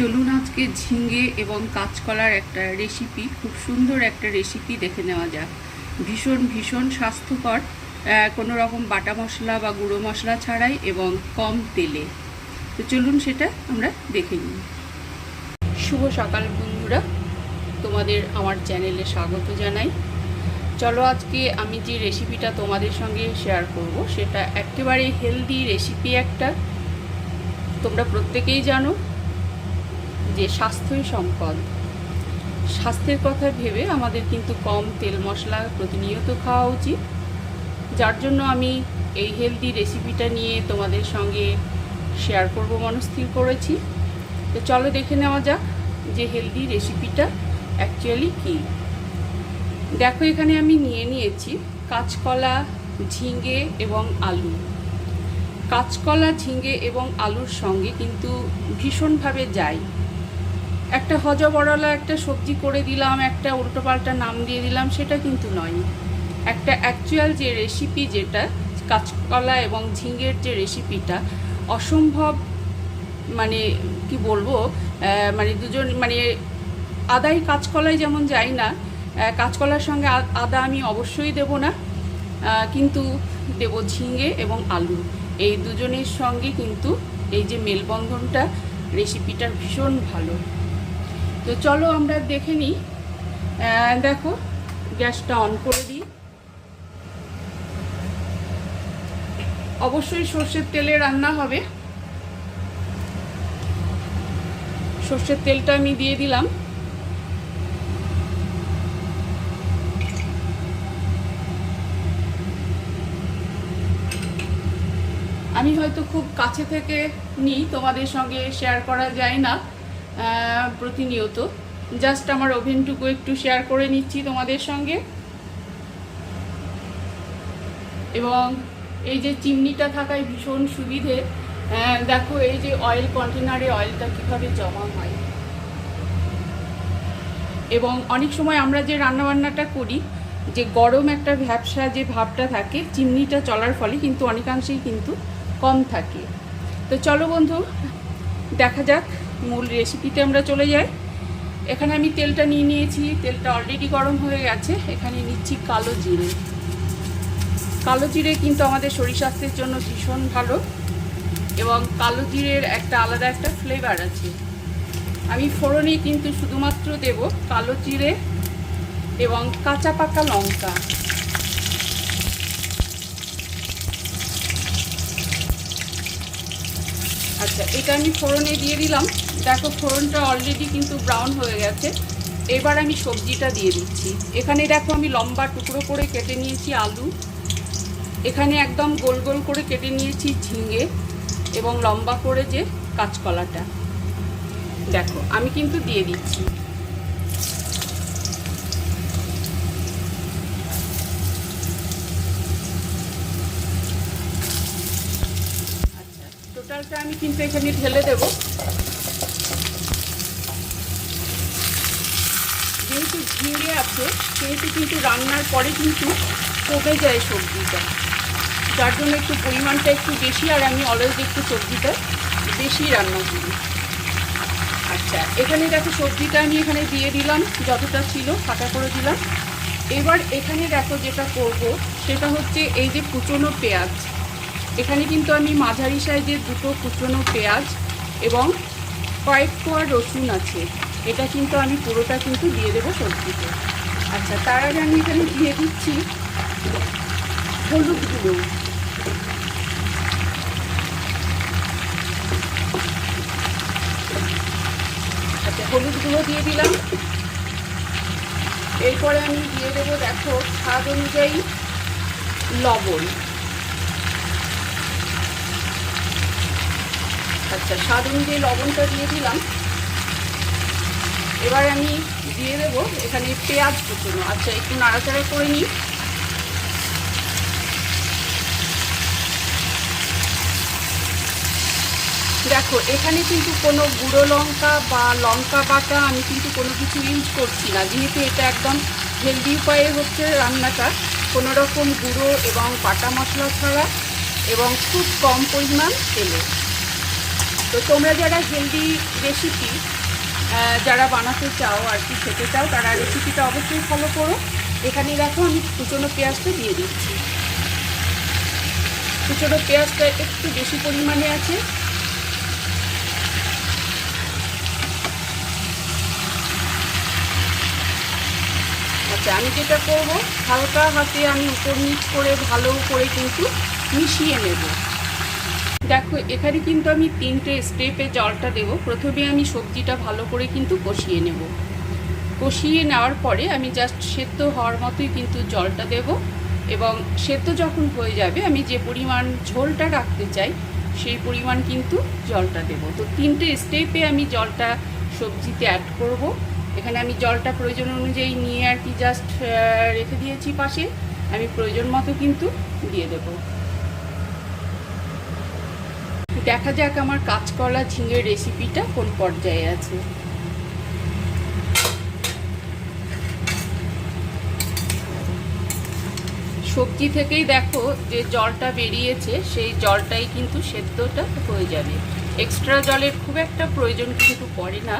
চলুন আজকে ঝিঙ্গে এবং কাঁচকলার একটা রেসিপি খুব সুন্দর একটা রেসিপি দেখে নেওয়া যাক। ভীষণ ভীষণ স্বাস্থ্যকর কোনো রকম বাটা মশলা বা গুঁড়ো মশলা ছাড়াই এবং কম তেলে। তো চলুন সেটা আমরা দেখে নিই। শুভ সকাল বন্ধুরা। তোমাদের আমার চ্যানেলে স্বাগত জানাই। চলো আজকে আমি যে রেসিপিটা তোমাদের সঙ্গে শেয়ার করব, সেটা একেবারে হেলদি রেসিপি একটা। তোমরা প্রত্যেকেই জানো যে স্বাস্থ্যই সম্পদ। স্বাস্থ্যের কথা ভেবে আমাদের কিন্তু কম তেল মশলা প্রতিনিয়ত খাওয়া উচিত। যার জন্য আমি এই হেলদি রেসিপিটা নিয়ে তোমাদের সঙ্গে শেয়ার করব মনস্থির করেছি। তো চলো দেখে নেওয়া যাক যে হেলদি রেসিপিটা অ্যাকচুয়ালি কী। দেখো এখানে আমি নিয়ে নিয়েছি কাঁচকলা ঝিঙ্গে এবং আলু। কাঁচকলা ঝিঙ্গে এবং আলুর সঙ্গে কিন্তু ভীষণভাবে যায়। একটা হজবরলা একটা সবজি করে দিলাম, একটা উল্টোপাল্টা নাম দিয়ে দিলাম, সেটা কিন্তু নয়। একটা অ্যাকচুয়াল যে রেসিপি যেটা, কাঁচকলা এবং ঝিঙ্গের যে রেসিপিটা অসম্ভব মানে কি বলব মানে দুজন মানে আদাই কাঁচকলায় যেমন যাই না কাঁচকলার সঙ্গে আদা আমি অবশ্যই দেব না কিন্তু দেব ঝিঙ্গে এবং আলু। এই দুজনের সঙ্গে কিন্তু এই যে মেলবন্ধনটা রেসিপিটার ভীষণ ভালো। তো চলো আমরা দেখে নিই। দেখো, গ্যাসটা অন করে দিই। অবশ্যই সর্ষের তেলে রান্না হবে। সর্ষের তেলটা আমি দিয়ে দিলাম। আমি হয়তো খুব কাছে থেকে নিই, তোমাদের সঙ্গে শেয়ার করা যায় না। প্রতিনিয়ত। জাস্ট আমার ওভেনটুকু একটু শেয়ার করে নিচ্ছি তোমাদের সঙ্গে। এবং এই যে চিমনিটা থাকায় ভীষণ সুবিধে। দেখো এই যে অয়েল কন্টেনারে অয়েলটা কীভাবে জমা হয়। এবং অনেক সময় আমরা যে রান্নাবান্নাটা করি, যে গরম একটা ভ্যাবসা যে ভাবটা থাকে, চিমনিটা চলার ফলে কিন্তু অনেকাংশেই কিন্তু কম থাকে। তো চলো বন্ধু, দেখা যাক। মূল রেসিপিতে আমরা চলে যাই। এখানে আমি তেলটা নিয়ে নিয়েছি। তেলটা অলরেডি গরম হয়ে গেছে। এখানে নিচ্ছি কালো জিরে। কালো জিরে কিন্তু আমাদের শরীর স্বাস্থ্যের জন্য ভীষণ ভালো এবং কালো জিরের একটা আলাদা একটা ফ্লেভার আছে। আমি ফোড়নে কিন্তু শুধুমাত্র দেব কালো জিরে এবং কাঁচা পাকা লঙ্কা। আচ্ছা এটা আমি ফোড়নে দিয়ে দিলাম। দেখো, ফোড়নটা অলরেডি কিন্তু ব্রাউন হয়ে গেছে। এবার আমি সবজিটা দিয়ে দিচ্ছি। এখানে দেখো, আমি লম্বা টুকরো করে কেটে নিয়েছি আলু। এখানে একদম গোল গোল করে কেটে নিয়েছি ঝিঙে এবং লম্বা করে যে কাঁচকলাটা। দেখো, আমি কিন্তু দিয়ে দিচ্ছি। আচ্ছা টোটালটা আমি কিন্তু এখানে ঢেলে দেব। যেহেতু ঝিঙে আছে, সেহেতু কিন্তু রান্নার পরে কিন্তু কমে যায় সবজিটা। যার জন্য একটু পরিমাণটা একটু বেশি, আর আমি অলওয়েজ একটু সবজিটা বেশি রান্না করি। আচ্ছা এখানে দেখো সবজিটা আমি এখানে দিয়ে দিলাম, যতটা ছিল ফাঁকা করে দিলাম। এবার এখানে দেখো যেটা করব, সেটা হচ্ছে এই যে কুচনো পেঁয়াজ। এখানে কিন্তু আমি মাঝারি সাইজের দুটো কুচনো পেঁয়াজ এবং কয়েক কোয়া রসুন আছে। এটা কিন্তু আমি পুরোটা কিন্তু দিয়ে দেবো সবজিতে। আচ্ছা তার আগে আমি এখানে দিয়ে দিচ্ছি হলুদ গুঁড়ো আচ্ছা হলুদ গুঁড়ো দিয়ে দিলাম। এরপরে আমি দিয়ে দেবো দেখো স্বাদ অনুযায়ী লবণ। আচ্ছা স্বাদ অনুযায়ী লবণটা দিয়ে দিলাম। এবার আমি দিয়ে দেব এখানে পেঁয়াজ কুচনো। আচ্ছা একটু নাড়াচাড়া করে নিই। দেখো, এখানে কিন্তু কোনো গুঁড়ো লঙ্কা বা লঙ্কা বাটা আমি কিন্তু কোনো কিছু ইউজ করছি না। যেহেতু এটা একদম হেলদি উপায়ে হচ্ছে রান্নাটা, কোনো রকম গুঁড়ো এবং বাটা মশলা ছাড়া এবং খুব কম পরিমাণ তেলে। তো তোমরা যারা হেলদি রেসিপি যারা বানাতে চাও আর কি খেতে চাও, তারা রেসিপিটা অবশ্যই ফলো করো। এখানে দেখো আমি কুচনো পেঁয়াজটা দিয়ে দিচ্ছি। কুচনো পেঁয়াজটা একটু বেশি পরিমাণে আছে। আচ্ছা আমি যেটা করব, হালকা হাতে আমি উপর নিচ করে ভালো করে কিন্তু মিশিয়ে নেব। দেখো, এখানে কিন্তু আমি তিনটে স্টেপে জলটা দেব। প্রথমে আমি সবজিটা ভালো করে কিন্তু কষিয়ে নেব। কষিয়ে নেওয়ার পরে আমি জাস্ট সেদ্ধ হওয়ার মতোই কিন্তু জলটা দেব এবং সেদ্ধ যখন হয়ে যাবে, আমি যে পরিমাণ ঝোলটা রাখতে চাই, সেই পরিমাণ কিন্তু জলটা দেব। তো তিনটে স্টেপে আমি জলটা সবজিতে অ্যাড করব। এখানে আমি জলটা প্রয়োজন অনুযায়ী নিয়ে আর কি জাস্ট রেখে দিয়েছি পাশে। আমি প্রয়োজন মতো কিন্তু দিয়ে দেব। দেখা যাক আমার কাঁচকলা ঝিঙের রেসিপিটা কোন পর্যায়ে আছে। সবজি থেকেই দেখো যে জলটা বেরিয়েছে, সেই জলটাই কিন্তু সেদ্ধটা হয়ে যাবে। এক্সট্রা জলের খুব একটা প্রয়োজন কিন্তু পড়ে না।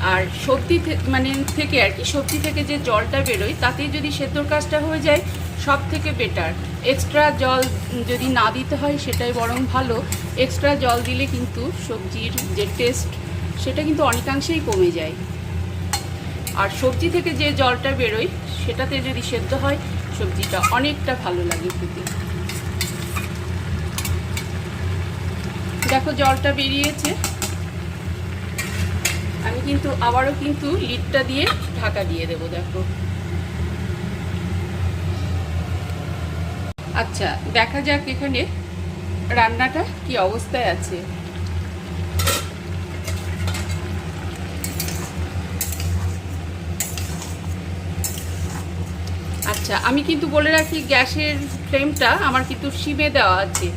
আর সবজি মানে থেকে আর কি সবজি থেকে যে জলটা বেরোয়, তাতেই যদি সেদ্ধর কাজটা হয়ে যায় সব থেকে বেটার এক্সট্রা জল যদি না দিতে হয়, সেটাই বরং ভালো। এক্সট্রা জল দিলে কিন্তু সবজির যে টেস্ট সেটা কিন্তু অনেকাংশেই কমে যায়। আর সবজি থেকে যে জলটা বেরোয়, সেটাতে যদি সেদ্ধ হয়, সবজিটা অনেকটা ভালো লাগে খেতে। দেখো জলটা বেরিয়েছে। আমি কিন্তু আবারও কিন্তু লিডটা দিয়ে ঢাকা দিয়ে দেবো, দেখো। আচ্ছা দেখা যাক এখানে রান্নাটা কি অবস্থায় আছে। আচ্ছা আমি কিন্তু বলে রাখি গ্যাসের ফ্লেমটা আমার কিন্তু সিমে দেওয়া আছে।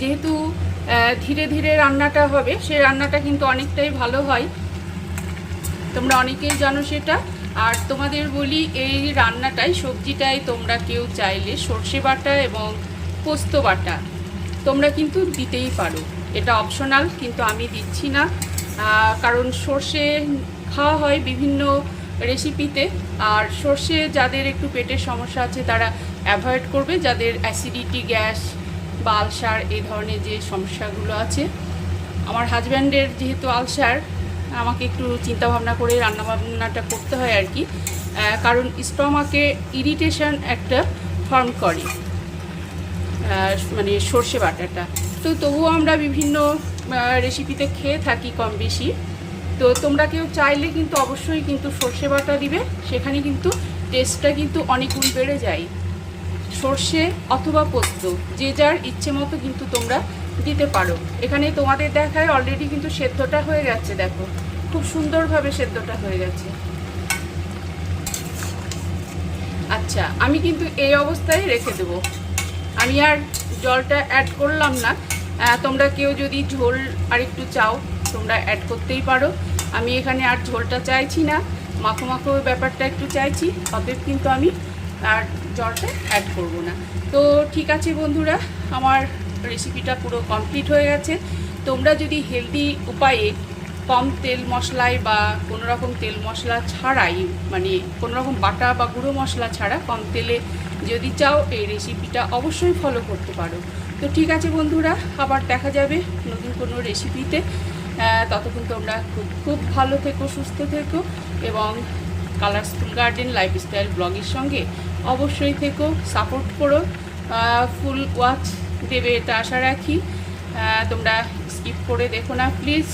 যেহেতু ধীরে ধীরে রান্নাটা হবে সেই রান্নাটা কিন্তু অনেকটাই ভালো হয়। তোমরা অনেকেই জানো সেটা। আর তোমাদের বলি, এই রান্নাটাই, সবজিটাই তোমরা কেউ চাইলে সর্ষে বাটা এবং পোস্ত বাটা, তোমরা কিন্তু দিতেই পারো। এটা অপশনাল কিন্তু আমি দিচ্ছি না। কারণ সর্ষে খাওয়া হয় বিভিন্ন রেসিপিতে আর সর্ষে যাদের একটু পেটের সমস্যা আছে, তারা অ্যাভয়েড করবে। যাদের অ্যাসিডিটি গ্যাস বা আলসার এই ধরনের যে সমস্যাগুলো আছে। আমার হাজব্যান্ডের যেহেতু আলসার আমাকে একটু চিন্তা ভাবনা করে রান্নাবান্নাটা করতে হয় আর কি। কারণ স্টমাকে ইরিটেশন একটা ফর্ম করে। মানে সর্ষে বাটাটা। তো তবুও আমরা বিভিন্ন রেসিপিতে খেয়ে থাকি কম বেশি। তো তোমরা কেউ চাইলে কিন্তু অবশ্যই কিন্তু সর্ষে বাটা দিবে। সেখানে কিন্তু টেস্টটা কিন্তু অনেক গুণ বেড়ে যায়। সর্ষে অথবা পোস্ত, যে যার ইচ্ছে মতো কিন্তু তোমরা দিতে পারো। এখানে তোমাদের দেখায় অলরেডি কিন্তু সেদ্ধটা হয়ে গেছে, দেখো। খুব সুন্দরভাবে সেদ্ধটা হয়ে গেছে। আচ্ছা আমি কিন্তু এই অবস্থায় রেখে দেব। আমি আর জলটা অ্যাড করলাম না। তোমরা কেউ যদি ঝোল আর একটু চাও, তোমরা অ্যাড করতেই পারো। আমি এখানে আর ঝোলটা চাইছি না। মাখো মাখো ব্যাপারটা একটু চাইছি, অতএব কিন্তু আমি আর জলটা অ্যাড করব না। তো ঠিক আছে বন্ধুরা, আমার রেসিপিটা পুরো কমপ্লিট হয়ে গেছে। তোমরা যদি হেলদি উপায়ে কম তেল মশলায় বা কোনো রকম তেল মশলা ছাড়াই মানে কোনো রকম বাটা বা গুঁড়ো মশলা ছাড়া কম তেলে যদি চাও, এই রেসিপিটা অবশ্যই ফলো করতে পারো। তো ঠিক আছে বন্ধুরা, আবার দেখা যাবে নতুন কোনো রেসিপিতে ততক্ষণ তোমরা খুব খুব ভালো থেকো, সুস্থ থেকো এবং কালারসফুল গার্ডেন লাইফস্টাইল ব্লগের সঙ্গে অবশ্যই থেকো সাপোর্ট করো। ফুল ওয়াচ দেবে এটা আশা রাখি। তোমরা স্কিপ করে দেখো না প্লিজ